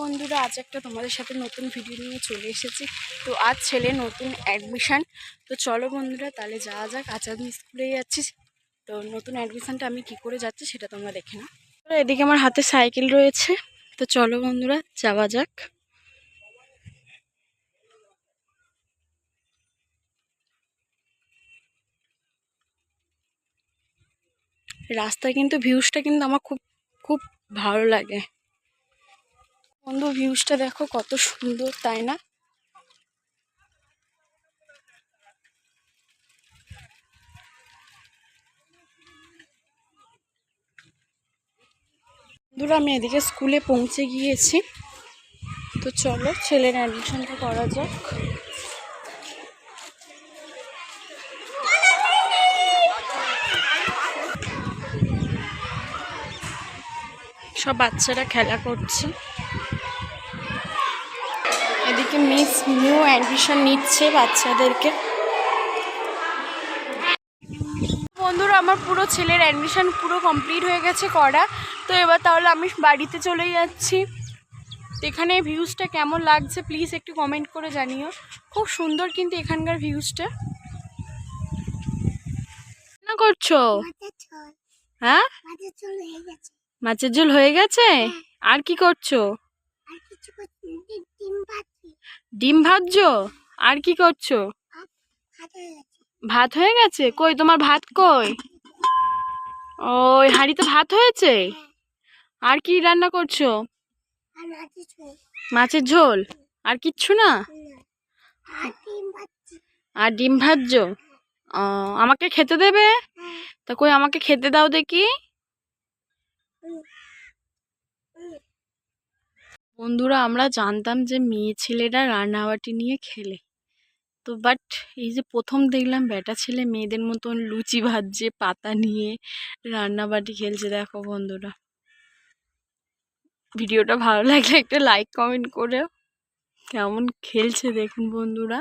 বন্ধুরা, আজ একটা তোমাদের সাথে নতুন ভিডিও নিয়ে চলে এসেছি। তো আজ ছেলে নতুন অ্যাডমিশান তো চলো বন্ধুরা, তাহলে যাওয়া যাক। আজ আমি স্কুলে যাচ্ছি। তো নতুন অ্যাডমিশানটা আমি কি করে যাচ্ছি সেটা তোমরা দেখে না তো এদিকে আমার হাতে সাইকেল রয়েছে। তো চলো বন্ধুরা, যাওয়া যাক। রাস্তায় কিন্তু ভিউজটা কিন্তু আমার খুব খুব ভালো লাগে। বন্ধু ভিউজটা দেখো, কত সুন্দর, তাই না? বন্ধুরা, আমি এদিকে স্কুলে পৌঁছে গিয়েছি। তো চলো, ছেলের অ্যাডমিশনটা করা যাক। সব বাচ্চারা খেলা করছে। এদিকে মিস নিউ অ্যাডমিশন নিচ্ছে বাচ্চাদেরকে। বন্ধুরা আমার পুরো ছেলের অ্যাডমিশন পুরো কমপ্লিট হয়ে গেছে করা। তো এবার তাহলে আমি বাড়িতে চলে যাচ্ছি। এখানে ভিউজটা কেমন লাগছে প্লিজ একটু কমেন্ট করে জানিও। খুব সুন্দর কিন্তু এখানকার ভিউজটা। না করছ? হ্যাঁ? হয়ে মাছের ঝোল হয়ে গেছে? আর কি করছ? ডিম- ভাজছো। আর কি করছ? হয়ে ভাত হয়ে গেছে? কই তোমার ভাত কই? ওই হাঁড়িতে ভাত হয়েছে? আর কি রান্না করছ? মাছের ঝোল। আর কিচ্ছু না? আর ডিম ভাজছো। ও আমাকে খেতে দেবে? হ্যাঁ। তা কই আমাকে খেতে দাও দেখি। বন্ধুরা, আমরা জানতাম যে মেয়ে ছেলেরা রান্নাবাটি নিয়ে খেলে। তো বাট এই যে প্রথম দেখলাম বেটা ছেলে মেয়েদের মতন লুচি ভাজছে, পাতা নিয়ে রান্নাবাটি খেলছে, দেখো বন্ধুরা। ভিডিওটা ভালো লাগলে একটা লাইক কমেন্ট করে কেমন খেলছে দেখুন বন্ধুরা।